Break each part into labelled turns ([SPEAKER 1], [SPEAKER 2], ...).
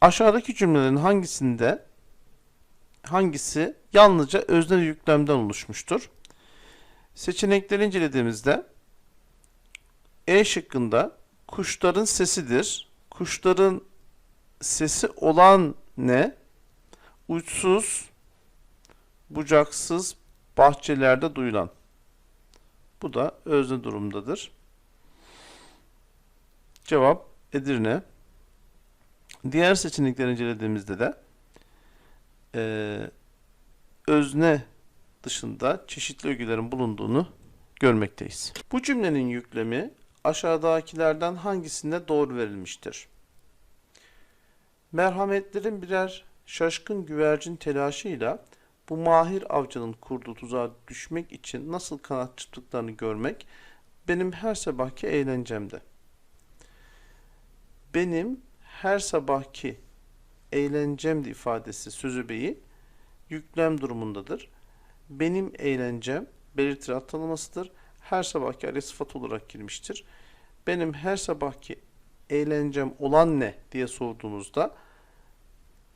[SPEAKER 1] Aşağıdaki cümlelerin hangisinde hangisi yalnızca öznel yüklemden oluşmuştur? Seçenekleri incelediğimizde E şıkkında kuşların sesidir. Kuşların sesi olan ne? Uçsuz, bucaksız bahçelerde duyulan. Bu da özne durumdadır. Cevap Edirne. Diğer seçenekleri incelediğimizde de eee, özne dışında çeşitli ögelerin bulunduğunu görmekteyiz. Bu cümlenin yüklemi aşağıdakilerden hangisinde doğru verilmiştir? Merhametlerin birer şaşkın güvercin telaşıyla bu mahir avcının kurduğu tuzağa düşmek için nasıl kanat çırptıklarını görmek benim her sabahki eğlencemde. Benim her sabahki eğlencemdi ifadesi sözü beyi yüklem durumundadır. Benim eğlencem belirtili ad. Her sabahki araya sıfat olarak girmiştir. Benim her sabahki eğlencem olan ne diye sorduğunuzda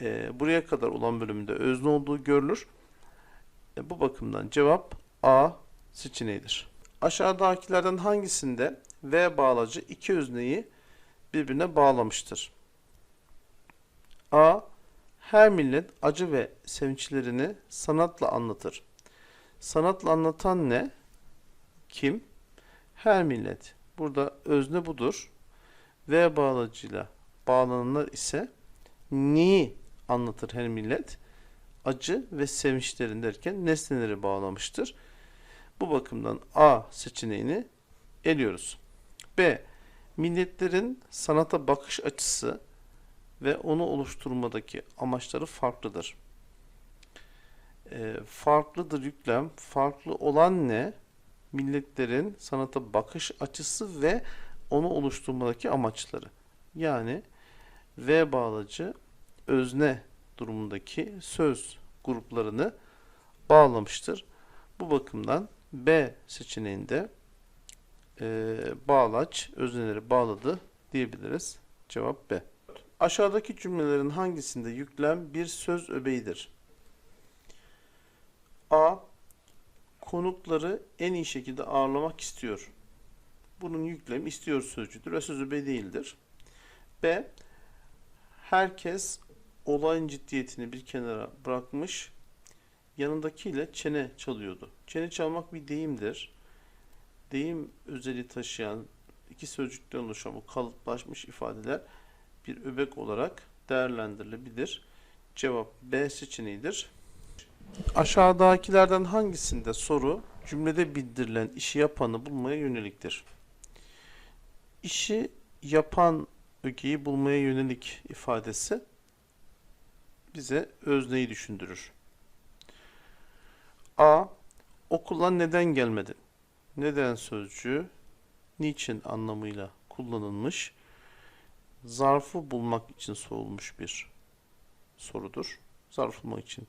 [SPEAKER 1] e, buraya kadar olan bölümünde özne olduğu görülür. E, bu bakımdan cevap A seçeneğidir. Aşağıdakilerden hangisinde V bağlacı iki özneyi birbirine bağlamıştır? A. Her millet acı ve sevinçlerini sanatla anlatır. Sanatla anlatan ne? Kim? Her millet. Burada özne budur. V bağlacıyla bağlananlar ise neyi anlatır her millet? Acı ve sevinçlerin derken nesneleri bağlamıştır. Bu bakımdan A seçeneğini eliyoruz. B. Milletlerin sanata bakış açısı ve onu oluşturmadaki amaçları farklıdır. Ee, farklıdır yüklem. Farklı olan ne? Milletlerin sanata bakış açısı ve onu oluşturmadaki amaçları. Yani V bağlacı özne durumundaki söz gruplarını bağlamıştır. Bu bakımdan B seçeneğinde e, bağlaç özneleri bağladı diyebiliriz. Cevap B. Aşağıdaki cümlelerin hangisinde yüklem bir söz öbeğidir? A. Konukları en iyi şekilde ağırlamak istiyor. Bunun yüklemi istiyor sözcüdür ve söz öbeği değildir. B. Herkes olayın ciddiyetini bir kenara bırakmış, yanındakiyle çene çalıyordu. Çene çalmak bir deyimdir. Deyim özelliği taşıyan iki sözcükten oluşan bu kalıplaşmış ifadeler bir öbek olarak değerlendirilebilir. Cevap B seçeneğidir. Aşağıdakilerden hangisinde soru cümlede bildirilen işi yapanı bulmaya yöneliktir? İşi yapan ögeyi bulmaya yönelik ifadesi bize özneyi düşündürür. A. Okula neden gelmedin? Neden sözcüğü niçin anlamıyla kullanılmış zarfı bulmak için sorulmuş bir sorudur. Zarf bulmak için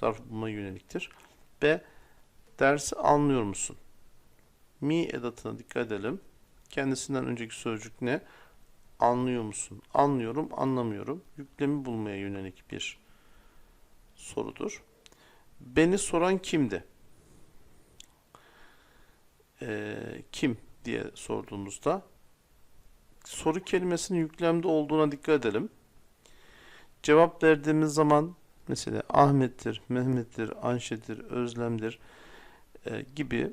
[SPEAKER 1] zarf bulmaya yöneliktir. B. Dersi anlıyor musun? Mi edatına dikkat edelim. Kendisinden önceki sözcük ne? Anlıyor musun? Anlıyorum, anlamıyorum. Yüklemi bulmaya yönelik bir sorudur. Beni soran kimdi? Ee, kim diye sorduğumuzda soru kelimesinin yüklemde olduğuna dikkat edelim. Cevap verdiğimiz zaman mesela Ahmet'tir, Mehmet'tir, Anşe'dir, Özlem'dir e, gibi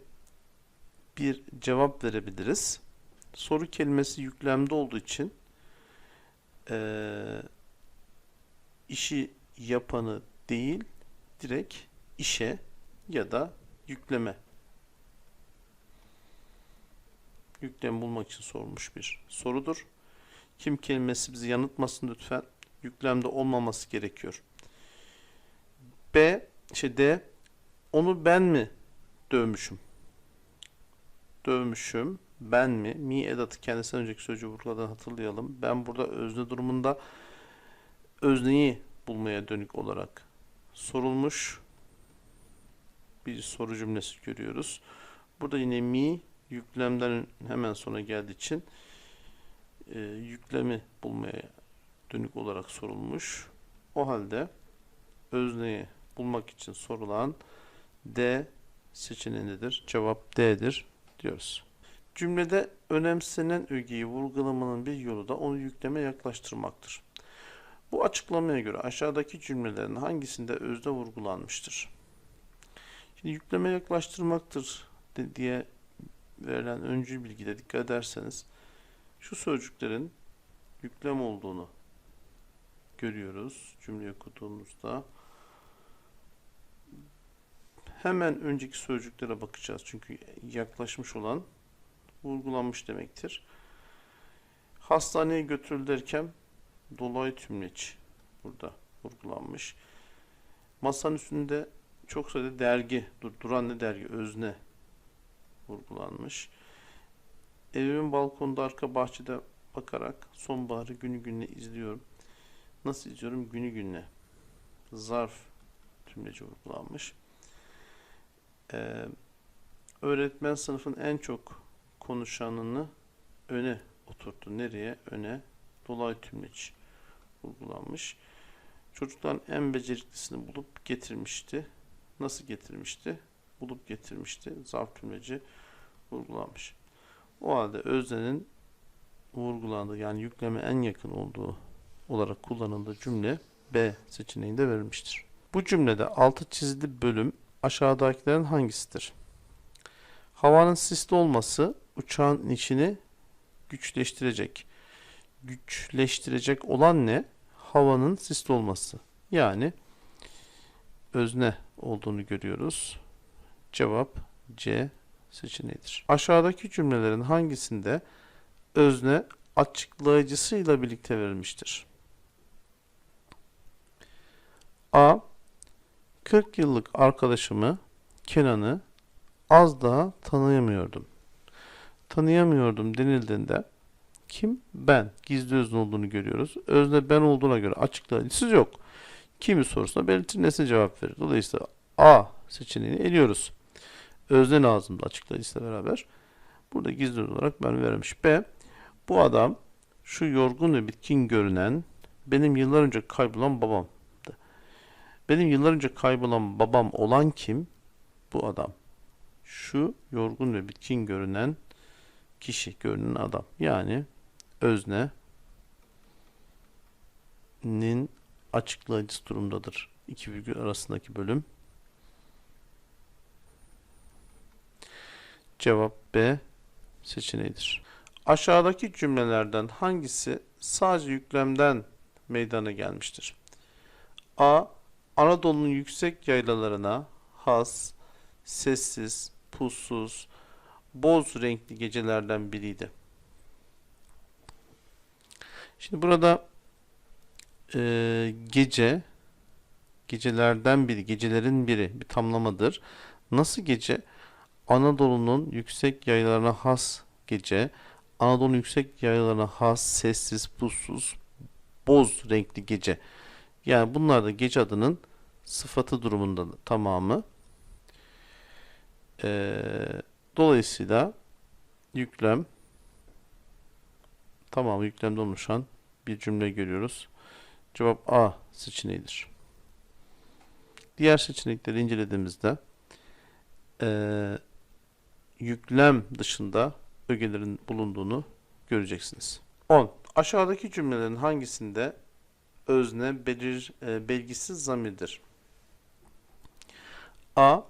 [SPEAKER 1] bir cevap verebiliriz. Soru kelimesi yüklemde olduğu için e, işi yapanı değil, direkt işe ya da yükleme yüklem bulmak için sorulmuş bir sorudur. Kim kelimesi bizi yanıltmasın lütfen. Yüklemde olmaması gerekiyor. B, şey D, onu ben mi dövmüşüm? Dövmüşüm, ben mi? Mi edatı kendisinden önceki sözcüğü vurguladan hatırlayalım. Ben burada özne durumunda özneyi bulmaya dönük olarak sorulmuş bir soru cümlesi görüyoruz. Burada yine mi yüklemden hemen sonra geldiği için e, yüklemi bulmaya dönük olarak sorulmuş. O halde özneyi bulmak için sorulan D seçeneğindedir. Cevap D'dir diyoruz. Cümlede önemsenen ögeyi vurgulamanın bir yolu da onu yükleme yaklaştırmaktır. Bu açıklamaya göre aşağıdaki cümlelerin hangisinde özne vurgulanmıştır? Şimdi yükleme yaklaştırmaktır diye verilen öncül bilgide dikkat ederseniz şu sözcüklerin yüklem olduğunu görüyoruz cümleyi okuduğumuzda. Hemen önceki sözcüklere bakacağız çünkü yaklaşmış olan vurgulanmış demektir. Hastaneye götürül derken dolay tümleç burada vurgulanmış. Masanın üstünde çok sayıda dergi, dur, duran ne dergi, özne vurgulanmış. Evimin balkonda arka bahçede bakarak sonbaharı günü gününe izliyorum. Nasıl izliyorum? Günü gününe. Zarf tümleci vurgulanmış. Ee, öğretmen sınıfın en çok konuşanını öne oturttu. Nereye? Öne. Dolay tümleç vurgulanmış. Çocukların en beceriklisini bulup getirmişti. Nasıl getirmişti? Bulup getirmişti. Zarf tümleci vurgulanmış. O halde öznenin vurgulandığı yani yükleme en yakın olduğu olarak kullanıldığı cümle B seçeneğinde verilmiştir. Bu cümlede altı çizili bölüm aşağıdakilerin hangisidir? Havanın sisli olması uçağın içini güçleştirecek. Güçleştirecek olan ne? Havanın sisli olması. Yani özne olduğunu görüyoruz. Cevap C seçeneğidir. Aşağıdaki cümlelerin hangisinde özne açıklayıcısıyla birlikte verilmiştir? A. 40 yıllık arkadaşımı Kenan'ı az daha tanıyamıyordum. Tanıyamıyordum denildiğinde kim? Ben. Gizli özne olduğunu görüyoruz. Özne ben olduğuna göre açıklayıcısı yok. Kimi sorusuna belirtir nesne cevap verir. Dolayısıyla A seçeneğini eliyoruz. Özne lazımdı açıklayıcısıyla beraber. Burada gizli olarak ben vermiş. B. Bu adam şu yorgun ve bitkin görünen benim yıllar önce kaybolan babamdı. Benim yıllar önce kaybolan babam olan kim? Bu adam. Şu yorgun ve bitkin görünen kişi, görünen adam. Yani özne nin açıklayıcısı durumdadır. İki virgül arasındaki bölüm. Cevap B seçeneğidir. Aşağıdaki cümlelerden hangisi sadece yüklemden meydana gelmiştir? A. Anadolu'nun yüksek yaylalarına has, sessiz, pussuz, boz renkli gecelerden biriydi. Şimdi burada e, gece, gecelerden biri, gecelerin biri bir tamlamadır. Nasıl gece? Anadolu'nun yüksek yaylalarına has gece, Anadolu'nun yüksek yaylalarına has, sessiz, pussuz, boz renkli gece. Yani bunlar da gece adının sıfatı durumunda tamamı. Ee, dolayısıyla yüklem tamamı yüklemde oluşan bir cümle görüyoruz. Cevap A seçeneğidir. Diğer seçenekleri incelediğimizde eee, yüklem dışında ögelerin bulunduğunu göreceksiniz. 10. Aşağıdaki cümlelerin hangisinde özne belir, e, belgisiz zamirdir? A.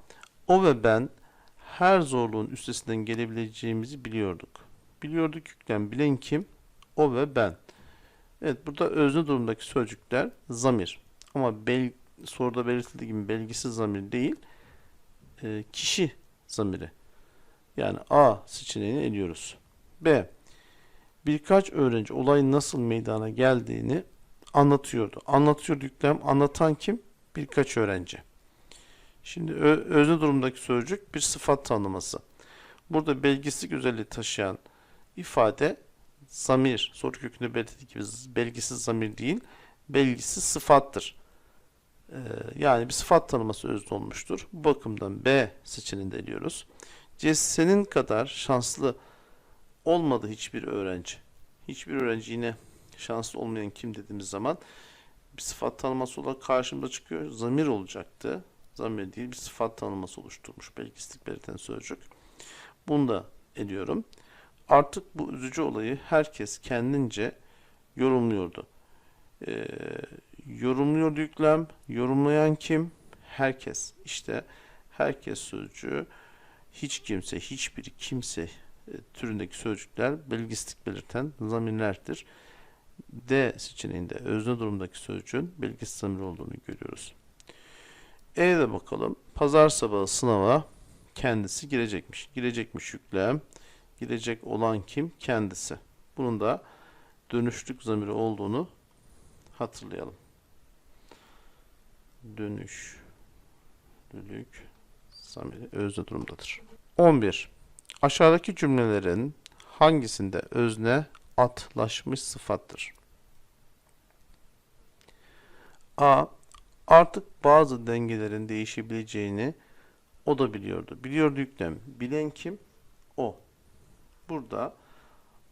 [SPEAKER 1] O ve ben her zorluğun üstesinden gelebileceğimizi biliyorduk. Biliyorduk yüklem bilen kim? O ve ben. Evet burada özne durumdaki sözcükler zamir. Ama bel, soruda belirtildiği gibi belgisiz zamir değil, e, kişi zamiri. Yani A seçeneğini eliyoruz. B. Birkaç öğrenci olayın nasıl meydana geldiğini anlatıyordu. Anlatıyor yüklem. Anlatan kim? Birkaç öğrenci. Şimdi özne durumdaki sözcük bir sıfat tanımlaması. Burada belgisizlik özelliği taşıyan ifade zamir. Soru kökünde belirttiği gibi belgisiz zamir değil, belgisiz sıfattır. Ee, yani bir sıfat tanıması özne olmuştur. Bu bakımdan B seçeneğini eliyoruz. Senin kadar şanslı olmadı hiçbir öğrenci. Hiçbir öğrenci yine Şanslı olmayan kim dediğimiz zaman bir sıfat tanıması olarak karşımıza çıkıyor. Zamir olacaktı. Zamir değil bir sıfat tanıması oluşturmuş. Belgisizlik belirten sözcük. Bunu da ediyorum. Artık bu üzücü olayı herkes kendince yorumluyordu. Ee, yorumluyordu yüklem. Yorumlayan kim? Herkes. İşte herkes sözcüğü hiç kimse, hiçbiri kimse e, türündeki sözcükler belgisizlik belirten zamirlerdir. D seçeneğinde özne durumdaki sözcüğün belgisiz zamir olduğunu görüyoruz. E'de bakalım. Pazar sabahı sınava kendisi girecekmiş. Girecekmiş yüklem. Girecek olan kim? Kendisi. Bunun da dönüşlük zamiri olduğunu hatırlayalım. Dönüşlülük zamiri özne durumdadır. 11. Aşağıdaki cümlelerin hangisinde özne atlaşmış sıfattır? A. Artık bazı dengelerin değişebileceğini o da biliyordu. Biliyordu yüklem. Bilen kim? O. Burada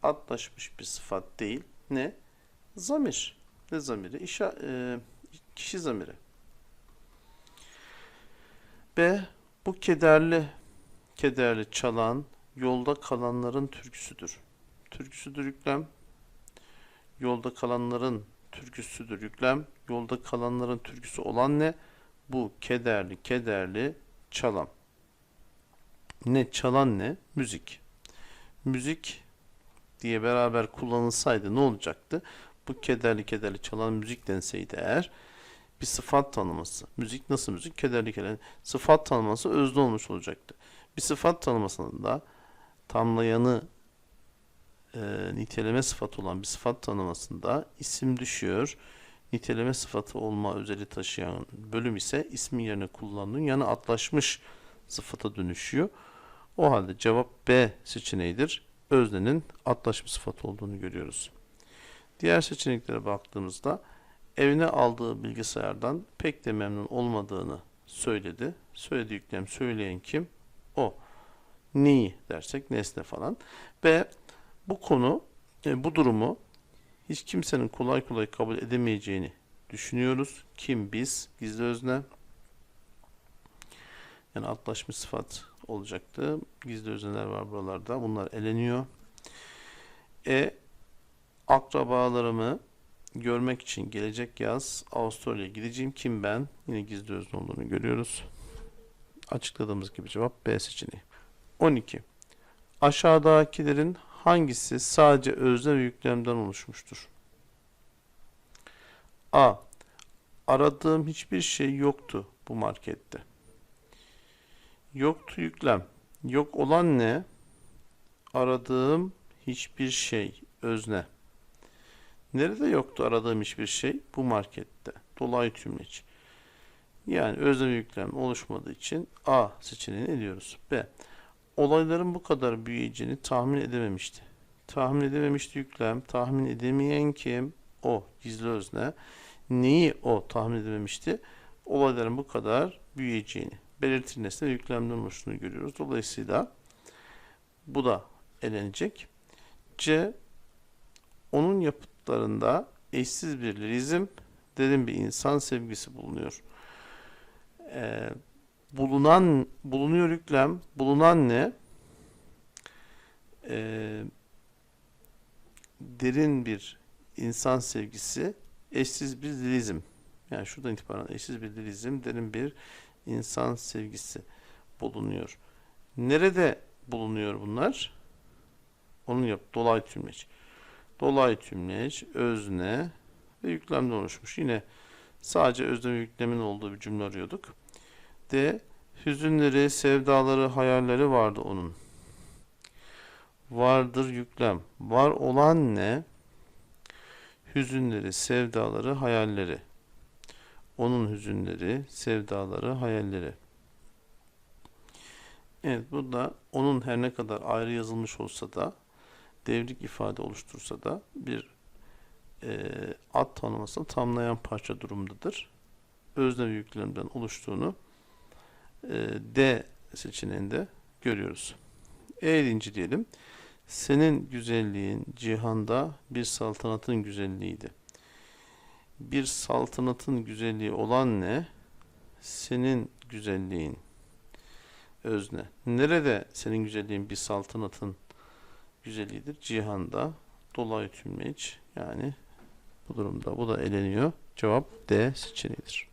[SPEAKER 1] atlaşmış bir sıfat değil. Ne? Zamir. Ne zamiri? İşa, e, kişi zamiri. B. Bu kederli, kederli çalan yolda kalanların türküsüdür. Türküsüdür yüklem. Yolda kalanların türküsüdür yüklem. Yolda kalanların türküsü olan ne? Bu kederli, kederli çalan. Ne çalan ne? Müzik. Müzik diye beraber kullanılsaydı ne olacaktı? Bu kederli kederli çalan müzik denseydi eğer bir sıfat tanıması. Müzik nasıl müzik? Kederli kederli. Sıfat tanıması özne olmuş olacaktı. Bir sıfat tanımasında tamlayanı e, niteleme sıfatı olan bir sıfat tanımasında isim düşüyor. Niteleme sıfatı olma özelliği taşıyan bölüm ise ismin yerine kullanılan yanı atlaşmış sıfata dönüşüyor. O halde cevap B seçeneğidir. Öznenin atlaşmış sıfatı olduğunu görüyoruz. Diğer seçeneklere baktığımızda evine aldığı bilgisayardan pek de memnun olmadığını söyledi. Yüklem söyleyen kim? O. Neyi dersek nesne falan. B. Bu konu, e, bu durumu hiç kimsenin kolay kolay kabul edemeyeceğini düşünüyoruz. Kim biz? Gizli özne. Yani atlaşmış sıfat olacaktı. Gizli özneler var buralarda. Bunlar eleniyor. E. Akrabalarımı görmek için gelecek yaz Avustralya'ya gideceğim. Kim ben? Yine gizli özne olduğunu görüyoruz. Açıkladığımız gibi cevap B seçeneği. 12. Aşağıdakilerin hangisi sadece özne ve yüklemden oluşmuştur? A. Aradığım hiçbir şey yoktu bu markette. Yoktu yüklem. Yok olan ne? Aradığım hiçbir şey özne. Nerede yoktu aradığım hiçbir şey? Bu markette. Dolayı tümleç. Yani özne ve yüklem oluşmadığı için A seçeneğini ediyoruz. B. Olayların bu kadar büyüyeceğini tahmin edememişti. Tahmin edememişti yüklem. Tahmin edemeyen kim? O. Gizli özne. Neyi o tahmin edememişti? Olayların bu kadar büyüyeceğini. Belirtili nesne yüklemden oluştuğunu görüyoruz. Dolayısıyla bu da elenecek. C. Onun yapıtlarında eşsiz bir lirizm, derin bir insan sevgisi bulunuyor. Ee, bulunan bulunuyor yüklem. Bulunan ne? Ee, derin bir insan sevgisi, eşsiz bir dilizm. Yani şuradan itibaren eşsiz bir dilizm, derin bir insan sevgisi bulunuyor. Nerede bulunuyor bunlar? Onun yap dolay tümleç. Dolay tümleç, özne ve yüklemden oluşmuş. Yine sadece özne ve yüklemin olduğu bir cümle arıyorduk. D. Hüzünleri, sevdaları, hayalleri vardı onun. Vardır yüklem. Var olan ne? Hüzünleri, sevdaları, hayalleri. Onun hüzünleri, sevdaları, hayalleri. Evet burada onun her ne kadar ayrı yazılmış olsa da devrik ifade oluştursa da bir e, ad tanımasını tamlayan parça durumundadır. Özne ve yüklemden oluştuğunu e, D seçeneğinde görüyoruz. E diyelim. Senin güzelliğin cihanda bir saltanatın güzelliğiydi. Bir saltanatın güzelliği olan ne? Senin güzelliğin. Özne. Nerede senin güzelliğin bir saltanatın güzelliğidir? Cihanda. Dolayı tümleç. Yani bu durumda bu da eleniyor. Cevap D seçeneğidir.